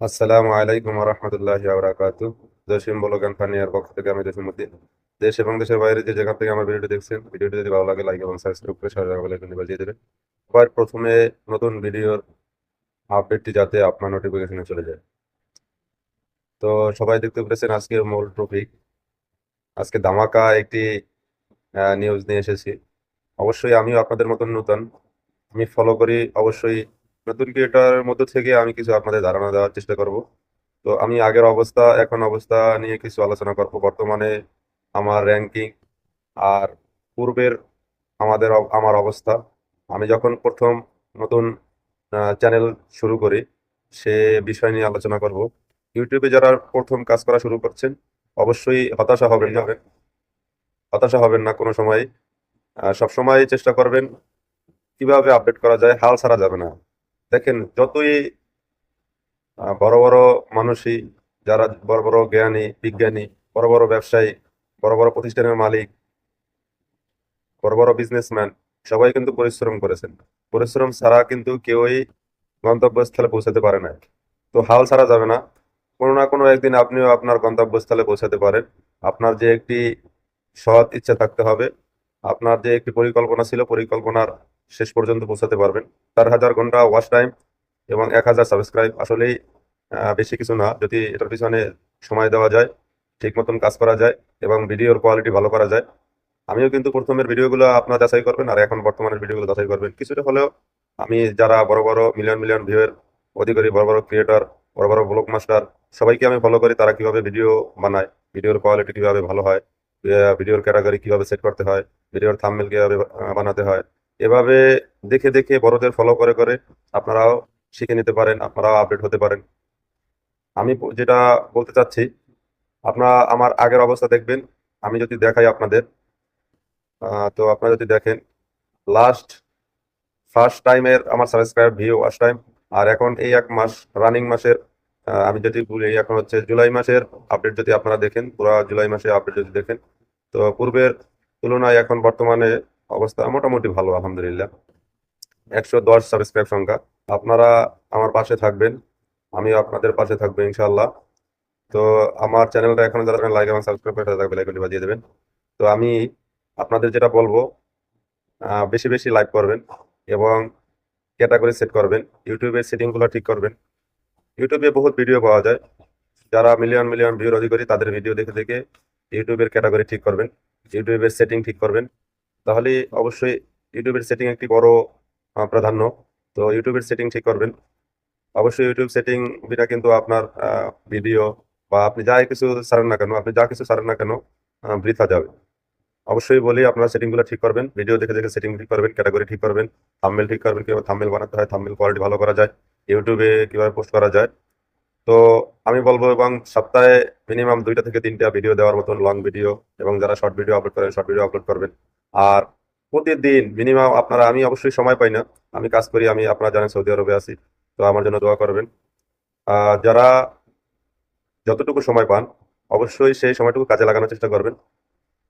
আসসালামু আলাইকুম রহমতুল্লাহ আবরাকাতু জসিম বলগান ফানিয়ার পক্ষ থেকে আমি জসিমুদ্দিন দেশ এবং দেশের বাইরে যে যেখান থেকে আমার ভিডিওটি দেখছেন, ভিডিওটি যদি ভালো লাগে লাইক এবং সাবস্ক্রাইব করে সারা বেলাইকনটি বাজিয়ে দেবেন। সবার প্রথমে নতুন ভিডিওর আপডেটটি যাতে আপনার নোটিফিকেশনে চলে যায়। তো সবাই দেখতে পেরেছেন আজকের মূল টপিক আজকে ধামাকা একটি নিউজ নিয়ে এসেছি। অবশ্যই আমিও আপনাদের মতন নতুন। আমি ফলো করি, অবশ্যই নতুন ক্রিয়েটারের মধ্যে থেকে আমি কিছু আপনাদের ধারণা দেওয়ার চেষ্টা করব। তো আমি আগের অবস্থা, এখন অবস্থা নিয়ে কিছু আলোচনা করব। বর্তমানে আমার র্যাঙ্কিং আর পূর্বের আমাদের আমার অবস্থা। আমি যখন প্রথম নতুন চ্যানেল শুরু করি, সে বিষয় নিয়ে আলোচনা করব। ইউটিউবে যারা প্রথম কাজ করা শুরু করছেন, অবশ্যই হতাশা হবেন না। হতাশা হবেন না কোনো সময়। সব সময় চেষ্টা করবেন কীভাবে আপডেট করা যায়, হাল ছাড়া যাবে না। দেখেন, যতই বড় বড় মানুষই, যারা বড় বড় জ্ঞানী, বিজ্ঞানী, বড় বড় ব্যবসায়ী, বড় বড় প্রতিষ্ঠানের মালিক, বড় বড় বিজনেসম্যান সবাই কিন্তু পরিশ্রম করেছেন। পরিশ্রম ছাড়া কিন্তু কেউই গন্তব্যস্থলে পৌঁছাতে পারে না। তো হাল ছাড়া যাবে না। কোনো না কোনো একদিন আপনিও আপনার গন্তব্যস্থলে পৌঁছাতে পারেন। আপনার যে একটি সৎ ইচ্ছা থাকতে হবে। আপনার যে একটি পরিকল্পনা ছিল, পরিকল্পনার শেষ পর্যন্ত পৌঁছাতে পারবেন। চার হাজার ঘণ্টা ওয়াচ টাইম এবং এক হাজার সাবস্ক্রাইব আসলেই বেশি কিছু না। যদি এটার পিছনে সময় দেওয়া যায়, ঠিক মতন কাজ করা যায় এবং ভিডিওর কোয়ালিটি ভালো করা যায়, আমিও কিন্তু প্রথমের ভিডিওগুলো আপনার যাচাই করবেন আর এখন বর্তমানের ভিডিওগুলো যাচাই করবেন। কিছুটা হলেও আমি যারা বড় বড় মিলিয়ন মিলিয়ন ভিউয়ের অধিকারী, বড় বড় ক্রিয়েটর বড় বড় ব্লগ মাস্টার সবাইকে আমি ফলো করি তারা কীভাবে ভিডিও বানায় ভিডিওর কোয়ালিটি কীভাবে ভালো হয় ভিডিওর ক্যাটাগরি কীভাবে সেট করতে হয় ভিডিওর থাম্বনেল কীভাবে বানাতে হয় এভাবে দেখে দেখে বড়দের ফলো করে করে আপনারাও শিখে নিতে পারেন, আপনারাও আপডেট হতে পারেন। আমি যেটা বলতে চাচ্ছি, আপনারা আমার আগের অবস্থা দেখবেন, আমি যদি দেখাই আপনাদের তো আপনারা যদি দেখেন লাস্ট ফার্স্ট টাইমের আমার সাবস্ক্রাইব ভিউ ওয়াচ টাইম আর এখন এই এক মাস রানিং মাসের আমি যদি বলি এখন হচ্ছে জুলাই মাসের আপডেট যদি আপনারা দেখেন, পুরো জুলাই মাসের আপডেট যদি দেখেন, তো পূর্বের তুলনায় এখন বর্তমানে অবস্থা মোটামুটি ভালো, আলহামদুলিল্লাহ। একশো দশ সাবস্ক্রাইব সংখ্যা। আপনারা আমার পাশে থাকবেন আমি আপনাদের পাশে থাকব ইনশাল্লাহ তো আমার চ্যানেলটা এখন যারা লাইক এবং সাবস্ক্রাইব করে লাইকটি বাজিয়ে দেবেন। তো আমি আপনাদের যেটা বলব বেশি বেশি লাইক করবেন এবং ক্যাটাগরি সেট করবেন। ইউটিউবের সেটিংগুলো ঠিক করবেন। ইউটিউবে বহুত ভিডিও পাওয়া যায়। যারা মিলিয়ন মিলিয়ন ভিউর অধিকারী তাদের ভিডিও দেখে দেখে ইউটিউবের ক্যাটাগরি ঠিক করবেন। ইউটিউবের সেটিং ঠিক করবেন। তাহলে অবশ্যই ইউটিউবের সেটিং একটি বড় প্রাধান্য। তো ইউটিউবের সেটিং ঠিক করবেন। অবশ্যই ইউটিউব সেটিং বিনা কিন্তু আপনার ভিডিও বা আপনি যা কিছু সারেন না কেন, আপনি যা কিছু সারেন না কেন বৃথা যাবে। অবশ্যই বলি আপনারা সেটিংগুলো ঠিক করবেন। ভিডিও দেখে দেখে সেটিং ঠিক করবেন ক্যাটাগরি ঠিক করবেন থাম্বনেল ঠিক করবেন কীভাবে থাম্বনেল বানাতে হয় থাম্বনেল কোয়ালিটি ভালো করা যায় ইউটিউবে কীভাবে পোস্ট করা যায়। তো আমি বলব এবং সপ্তাহে মিনিমাম দুইটা থেকে তিনটা ভিডিও দেওয়ার মতন লং ভিডিও এবং যারা শর্ট ভিডিও আপলোড করেন শর্ট ভিডিও আপলোড করবেন। আর প্রতিদিন মিনিমাম আপনারা, আমি অবশ্যই সময় পাই না। আমি কাজ করি, আমি আপনারা জানেন সৌদি আরবে আছি, তো আমার জন্য দোয়া করবেন। যারা যতটুকু সময় পান, অবশ্যই সেই সময়টুকু কাজে লাগানোর চেষ্টা করবেন।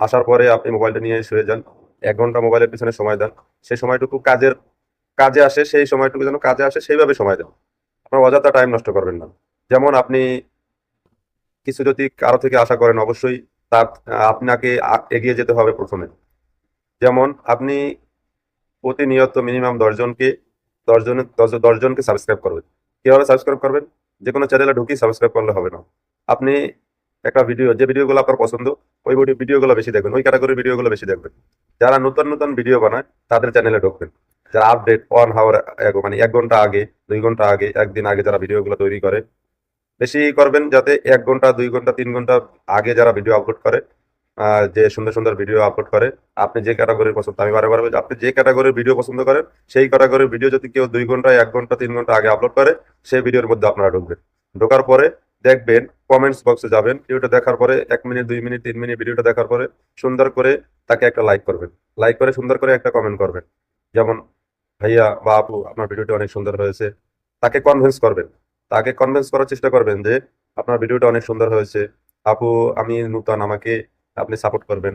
আসার পরে আপনি মোবাইলটা নিয়ে শুয়ে যান, এক ঘণ্টা মোবাইলের পিছনে সময় দেন। সেই সময়টুকু কাজের, কাজে আসে, সেই সময়টুকু যেন কাজে আসে, সেইভাবে সময় দেন। আপনার অযথা টাইম নষ্ট করবেন না। যেমন আপনি কিছু যদি কারও থেকে আশা করেন, অবশ্যই তার, আপনাকে এগিয়ে যেতে হবে প্রথমে। যেমন আপনি প্রতিনিয়ত মিনিমাম দশজনকে দশজনের দশ দশজনকে সাবস্ক্রাইব করবেন। কীভাবে সাবস্ক্রাইব করবেন? যে কোনো চ্যানেলে ঢুকি সাবস্ক্রাইব করলে হবে না। আপনি একটা ভিডিও যে ভিডিওগুলো আপনার পছন্দ, ওই ভিডিওগুলো বেশি দেখবেন, ওই ক্যাটাগরির ভিডিওগুলো বেশি দেখবেন। যারা নতুন নতুন ভিডিও বানায়, তাদের চ্যানেলে ঢুকবেন। যারা আপডেট ওয়ান হাওয়ার মানে এক ঘণ্টা আগে, দুই ঘণ্টা আগে, একদিন আগে যারা ভিডিওগুলো তৈরি করে, বেশি করবেন যাতে এক ঘণ্টা, দুই ঘণ্টা, তিন ঘণ্টা আগে যারা ভিডিও আপলোড করে যে সুন্দর সুন্দর ভিডিও আপলোড করে, আপনি যে ক্যাটাগরির পছন্দ, আমি বারে বারে আপনি যে ক্যাটাগরির ভিডিও পছন্দ করেন, সেই ক্যাটাগরির ভিডিও যদি কেউ দুই ঘণ্টা, এক ঘণ্টা, তিন ঘণ্টা আগে আপলোড করে, সেই ভিডিওর মধ্যে আপনারা ঢুকবেন। ঢোকার পরে দেখবেন কমেন্টস বক্সে যাবেন ভিডিওটা দেখার পরে, এক মিনিট দুই মিনিট তিন মিনিট ভিডিওটা দেখার পরে, সুন্দর করে তাকে একটা লাইক করবেন। লাইক করে, সুন্দর করে একটা কমেন্ট করবেন। যেমন, ভাইয়া বা আপু, আপনার ভিডিওটি অনেক সুন্দর হয়েছে। তাকে কনভিন্স করবেন। তাকে কনভিন্স করার চেষ্টা করবেন যে, আপনার ভিডিওটা অনেক সুন্দর হয়েছে। আপু, আমি নূতন, আমাকে আপনি সাপোর্ট করবেন।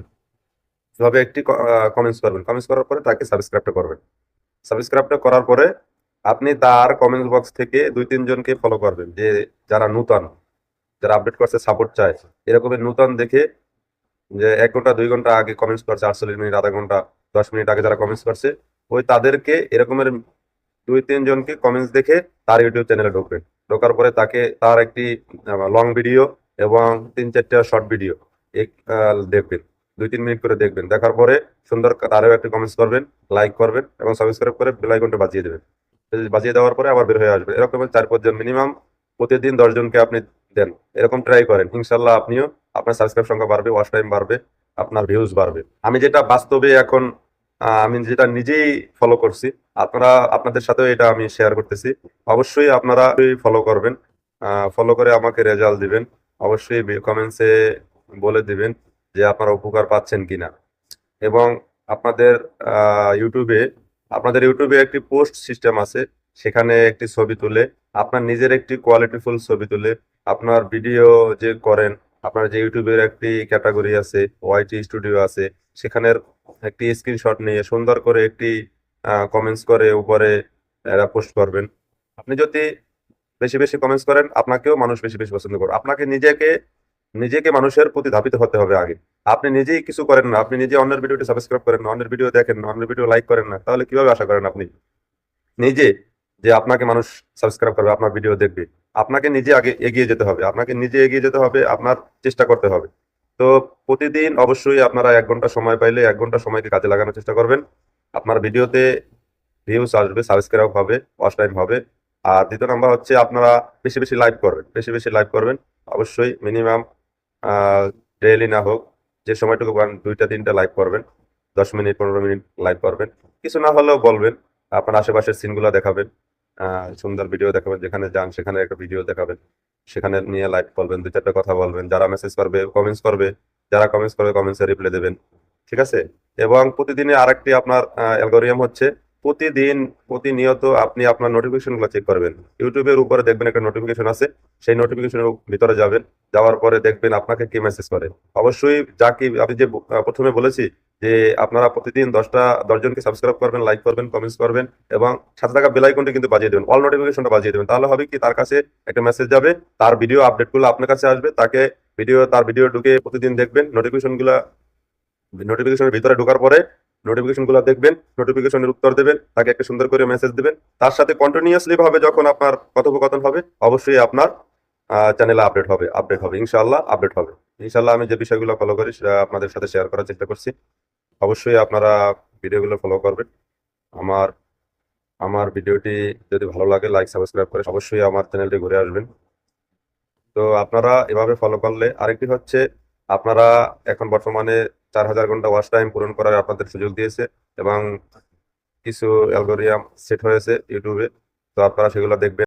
এভাবে একটি কমেন্টস করবেন। কমেন্টস করার পরে তাকে সাবস্ক্রাইবটা করবেন। সাবস্ক্রাইবটা করার পরে আপনি তার কমেন্টস বক্স থেকে দুই তিনজনকে ফলো করবেন। যে যারা নূতন, যারা আপডেট করছে সাপোর্ট চায়। এরকমের নূতন দেখে যে এক ঘণ্টা, দুই ঘণ্টা আগে কমেন্টস করছে, আটচল্লিশ মিনিট, আধা ঘণ্টা, দশ মিনিট আগে যারা কমেন্টস করছে, ওই তাদেরকে এরকমের দুই তিনজনকে কমেন্টস দেখে তার ইউটিউব চ্যানেলে ঢুকবেন ঢোকার পরে তাকে তার একটি লং ভিডিও এবং তিন, চারটা শর্ট ভিডিও দেখবেন। দুই, তিন মিনিট করে দেখবেন। দেখার পরে সুন্দর তারও একটি কমেন্টস করবেন লাইক করবেন এবং সাবস্ক্রাইব করে বেল আইকনটা বাজিয়ে দেবেন। বাজিয়ে দেওয়ার পরে আবার বের হয়ে আসবে এরকম চার পাঁচজন মিনিমাম প্রতিদিন দশজনকে আপনি দেন। এরকম ট্রাই করেন। ইনশাল্লাহ আপনিও আপনার সাবস্ক্রাইব সংখ্যা বাড়বে ওয়াশ টাইম বাড়বে, আপনার ভিউজ বাড়বে। আমি যেটা বাস্তবে এখন আমি যেটা নিজেই ফলো করছি, আপনারা, আপনাদের সাথেও এটা আমি শেয়ার করতেছি। অবশ্যই আপনারা ফলো করবেন। ফলো করে আমাকে রেজাল্ট দিবেন। অবশ্যই কমেন্টসে বলে দিবেন যে আপনারা উপকার পাচ্ছেন কিনা। এবং আপনাদের ইউটিউবে আপনাদের ইউটিউবে একটি পোস্ট সিস্টেম আছে, সেখানে একটি ছবি তুলে, আপনার নিজের একটি কোয়ালিটিফুল ছবি তুলে, আপনার ভিডিও যে করেন, আপনার যে ইউটিউবের একটি ক্যাটাগরি আছে ওয়াইটি স্টুডিও আছে, সেখানের একটি স্ক্রিনশট নিয়ে সুন্দর করে একটি কমেন্টস করে উপরে এরা পোস্ট করবেন। আপনি যদি বেশি বেশি কমেন্টস করেন, আপনাকেও মানুষ বেশি বেশি পছন্দ করবে। আপনাকে নিজেকে নিজেকে মানুষের প্রতি ধাবিত হতে হবে আগে। আপনি নিজেই কিছু করেন না, আপনি নিজে অন্যের ভিডিওটি সাবস্ক্রাইব করেন না, অন্যের ভিডিও দেখেন না, অন্যের ভিডিও লাইক করেন না, তাহলে কীভাবে আশা করেন আপনি? নিজে যে আপনাকে মানুষ সাবস্ক্রাইব করবে, আপনার ভিডিও দেখবে, আপনাকে নিজে আগে এগিয়ে যেতে হবে, আপনাকে নিজে এগিয়ে যেতে হবে, আপনার চেষ্টা করতে হবে। তো প্রতিদিন অবশ্যই আপনারা এক ঘণ্টা সময় পাইলে এক ঘণ্টা সময়কে কাজে লাগানোর চেষ্টা করবেন। আপনার ভিডিওতে ভিউজ আসবে সাবস্ক্রাইব হবে ওয়াচ টাইম হবে। আর দ্বিতীয় নাম্বার হচ্ছে আপনারা বেশি বেশি লাইভ করবেন, বেশি বেশি লাইভ করবেন। অবশ্যই মিনিমাম ডেইলি না হোক, যে সময়টুকু পান, দুইটা, তিনটা লাইভ করবেন, দশ মিনিট, পনেরো মিনিট লাইভ করবেন। কিছু না হলেও বলবেন, আপনার আশেপাশের সিনগুলো দেখাবেন সুন্দর ভিডিও দেখাবেন, যেখানে যান, সেখানে একটা ভিডিও দেখাবেন, সেখানে নিয়ে লাইভ বলবেন দুই, চারটা কথা বলবেন, যারা মেসেজ করবে কমেন্টস করবে, যারা কমেন্টস করবে কমেন্টসে রিপ্লাই দেবেন, ঠিক আছে? এবং প্রতিদিনে আরেকটি আপনার অ্যালগোরিয়াম হচ্ছে প্রতিদিন প্রতিনিয়ত আপনি আপনার নোটিফিকেশনগুলো চেক করবেন। ইউটিউবের উপরে দেখবেন একটা নোটিফিকেশন আছে, সেই নোটিফিকেশনের ভিতরে যাবেন, যাওয়ার পরে দেখবেন আপনাকে কি মেসেজ করে। অবশ্যই যা কি আমি যে প্রথমে বলেছি যে আপনারা প্রতিদিন দশটা দশজনকে সাবস্ক্রাইব করবেন লাইক করবেন কমেন্টস করবেন এবং সাথে থাকা বেল আইকনটি কিন্তু বাজিয়ে দেবেন অল নোটিফিকেশনটা বাজিয়ে দেবেন। তাহলে হবে কি? তার কাছে একটা মেসেজ যাবে, তার ভিডিও আপডেটগুলো আপনার কাছে আসবে, তাকে ভিডিও তার ভিডিও ঢুকে প্রতিদিন দেখবেন নোটিফিকেশনগুলো নোটিফিকেশনের ভিতরে ঢোকার পরে নোটিফিকেশনগুলো দেখবেন নোটিফিকেশনের উত্তর দেবেন, তাকে একটা সুন্দর করে মেসেজ দেবেন। তার সাথে কন্টিনিউয়াসলি ভাবে যখন আপনার কথোপকথন হবে, অবশ্যই আপনার চ্যানেলে আপডেট হবে আপডেট হবে, ইনশাআল্লাহ আপডেট হবে। ইনশাআল্লাহ আমি যে বিষয়গুলো ফলো করি, সেটা আপনাদের সাথে শেয়ার করার চেষ্টা করছি। অবশ্যই আপনারা ভিডিওগুলো ফলো করবেন। আমার আমার ভিডিওটি যদি ভালো লাগে লাইক সাবস্ক্রাইব করে অবশ্যই আমার চ্যানেলটি ঘুরে আসবেন। তো আপনারা এভাবে ফলো করলে, আরেকটি হচ্ছে, আপনারা এখন বর্তমানে চার হাজার ঘণ্টা ওয়াচ টাইম পূরণ করার আপনাদের সুযোগ দিয়েছে এবং কিছু অ্যালগোরিয়াম সেট হয়েছে ইউটিউবে তো আপনারা সেগুলো দেখবেন।